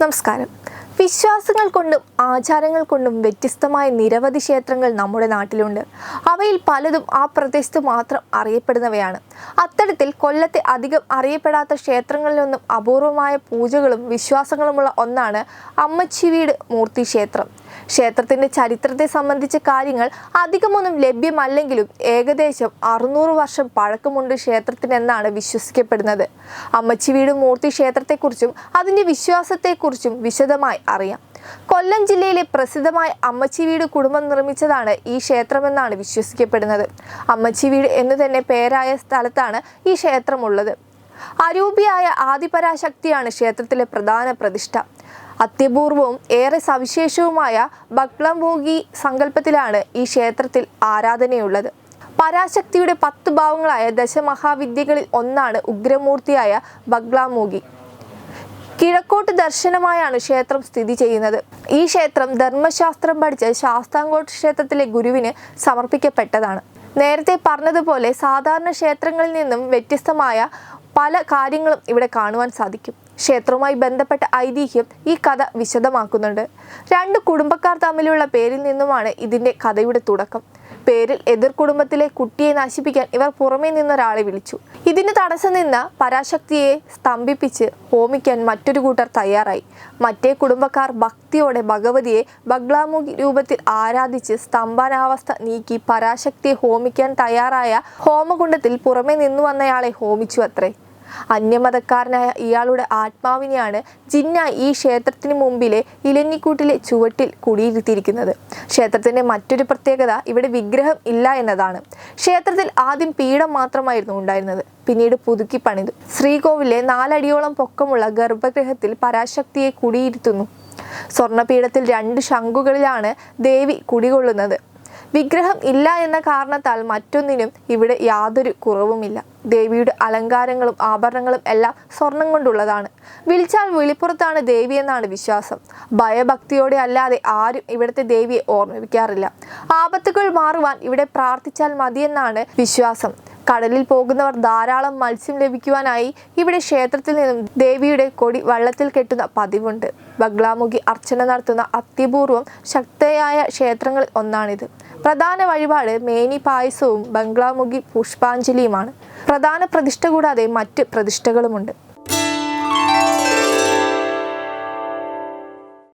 നമസ്കാരം. വിശ്വാസങ്ങൾ കൊണ്ടും ആചാരങ്ങൾ കൊണ്ടും വ്യത്യസ്തമായ നിരവധി ക്ഷേത്രങ്ങൾ നമ്മുടെ നാട്ടിലുണ്ട്. അവയിൽ പലതും ആ പ്രദേശത്ത് മാത്രം അറിയപ്പെടുന്നവയാണ്. അത്തരത്തിൽ കൊല്ലത്തെ അധികം അറിയപ്പെടാത്ത ക്ഷേത്രങ്ങളിലൊന്നും അപൂർവമായ പൂജകളും വിശ്വാസങ്ങളുമുള്ള ഒന്നാണ് അമ്മച്ചിവീട് മൂർത്തി ക്ഷേത്രം. ക്ഷേത്രത്തിന്റെ ചരിത്രത്തെ സംബന്ധിച്ച കാര്യങ്ങൾ അധികമൊന്നും ലഭ്യമല്ലെങ്കിലും ഏകദേശം അറുന്നൂറ് വർഷം പഴക്കമുണ്ട് ക്ഷേത്രത്തിനെന്നാണ് വിശ്വസിക്കപ്പെടുന്നത്. അമ്മച്ചിവീട് മൂർത്തി ക്ഷേത്രത്തെക്കുറിച്ചും അതിന്റെ വിശ്വാസത്തെക്കുറിച്ചും വിശദമായി അറിയാം. കൊല്ലം ജില്ലയിലെ പ്രസിദ്ധമായ അമ്മച്ചിവീട് കുടുംബം നിർമ്മിച്ചതാണ് ഈ ക്ഷേത്രമെന്നാണ് വിശ്വസിക്കപ്പെടുന്നത്. അമ്മച്ചിവീട് എന്നു തന്നെ പേരായ സ്ഥലത്താണ് ഈ ക്ഷേത്രമുള്ളത്. അരൂപിയായ ആദിപരാശക്തിയാണ് ക്ഷേത്രത്തിലെ പ്രധാന പ്രതിഷ്ഠ. അത്യപൂർവവും ഏറെ സവിശേഷവുമായ ബക്ലംഭോഗി സങ്കല്പത്തിലാണ് ഈ ക്ഷേത്രത്തിൽ ആരാധനയുള്ളത്. പരാശക്തിയുടെ പത്ത് ഭാവങ്ങളായ ദശമഹാവിദ്യകളിൽ ഒന്നാണ് ഉഗ്രമൂർത്തിയായ ബഗ്ലാമൂഗി കിഴക്കോട്ട് ദർശനമായാണ് ക്ഷേത്രം സ്ഥിതി ചെയ്യുന്നത്. ഈ ക്ഷേത്രം ധർമ്മശാസ്ത്രം പഠിച്ച ശാസ്താംകോട്ട് ക്ഷേത്രത്തിലെ ഗുരുവിന് സമർപ്പിക്കപ്പെട്ടതാണ്. നേരത്തെ പറഞ്ഞതുപോലെ സാധാരണ ക്ഷേത്രങ്ങളിൽ നിന്നും വ്യത്യസ്തമായ പല കാര്യങ്ങളും ഇവിടെ കാണുവാൻ സാധിക്കും. ക്ഷേത്രവുമായി ബന്ധപ്പെട്ട ഐതിഹ്യം ഈ കഥ വിശദമാക്കുന്നുണ്ട്. രണ്ട് കുടുംബക്കാർ തമ്മിലുള്ള പേരിൽ നിന്നുമാണ് ഇതിന്റെ കഥയുടെ തുടക്കം. പേരിൽ എതിർ കുടുംബത്തിലെ കുട്ടിയെ നശിപ്പിക്കാൻ ഇവർ പുറമേ നിന്നൊരാളെ വിളിച്ചു. ഇതിന് തടസ്സം നിന്ന പരാശക്തിയെ സ്തംഭിപ്പിച്ച് ഹോമിക്കാൻ മറ്റൊരു കൂട്ടർ തയ്യാറായി. മറ്റേ കുടുംബക്കാർ ഭക്തിയോടെ ഭഗവതിയെ ബഗ്ലാമുഖി രൂപത്തിൽ ആരാധിച്ച് സ്തംഭനാവസ്ഥ നീക്കി പരാശക്തിയെ ഹോമിക്കാൻ തയ്യാറായ ഹോമകുണ്ടത്തിൽ പുറമേ നിന്നു വന്നയാളെ ഹോമിച്ചു അത്രേ. അന്യമതക്കാരനായ ഇയാളുടെ ആത്മാവിനെയാണ് ജിന്ന ഈ ക്ഷേത്രത്തിന് മുമ്പിലെ ഇലഞ്ഞിക്കൂട്ടിലെ ചുവട്ടിൽ കുടിയിരുത്തിയിരിക്കുന്നത്. ക്ഷേത്രത്തിന്റെ മറ്റൊരു പ്രത്യേകത ഇവിടെ വിഗ്രഹം ഇല്ല എന്നതാണ്. ക്ഷേത്രത്തിൽ ആദ്യം പീഠം മാത്രമായിരുന്നു ഉണ്ടായിരുന്നത്. പിന്നീട് പുതുക്കി പണിതു. ശ്രീകോവിലെ നാലടിയോളം പൊക്കമുള്ള ഗർഭഗൃഹത്തിൽ പരാശക്തിയെ കുടിയിരുത്തുന്നു. സ്വർണപീഠത്തിൽ രണ്ട് ശംഖുകളിലാണ് ദേവി കുടികൊള്ളുന്നത്. വിഗ്രഹം ഇല്ല എന്ന കാരണത്താൽ മറ്റൊന്നിനും ഇവിടെ യാതൊരു കുറവുമില്ല. ദേവിയുടെ അലങ്കാരങ്ങളും ആഭരണങ്ങളും എല്ലാം സ്വർണം കൊണ്ടുള്ളതാണ്. വിളിച്ചാൽ വിളിപ്പുറത്താണ് ദേവി എന്നാണ് വിശ്വാസം. ഭയഭക്തിയോടെ അല്ലാതെ ആരും ഇവിടുത്തെ ദേവിയെ ഓർമ്മിപ്പിക്കാറില്ല. ആപത്തുകൾ മാറുവാൻ ഇവിടെ പ്രാർത്ഥിച്ചാൽ മതിയെന്നാണ് വിശ്വാസം. കടലിൽ പോകുന്നവർ ധാരാളം മത്സ്യം ലഭിക്കുവാനായി ഇവിടെ ക്ഷേത്രത്തിൽ നിന്നും ദേവിയുടെ കൊടി വള്ളത്തിൽ കെട്ടുന്ന പതിവുണ്ട്. ബഗ്ലാമുഖി അർച്ചന നടത്തുന്ന അത്യപൂർവം ശക്തയായ ക്ഷേത്രങ്ങളിൽ ഒന്നാണിത്. പ്രധാന വഴിപാട് മേനി പായസവും ബംഗ്ലാമുഖി പുഷ്പാഞ്ജലിയുമാണ്. പ്രധാന പ്രതിഷ്ഠ കൂടാതെ മറ്റ് പ്രതിഷ്ഠകളുമുണ്ട്.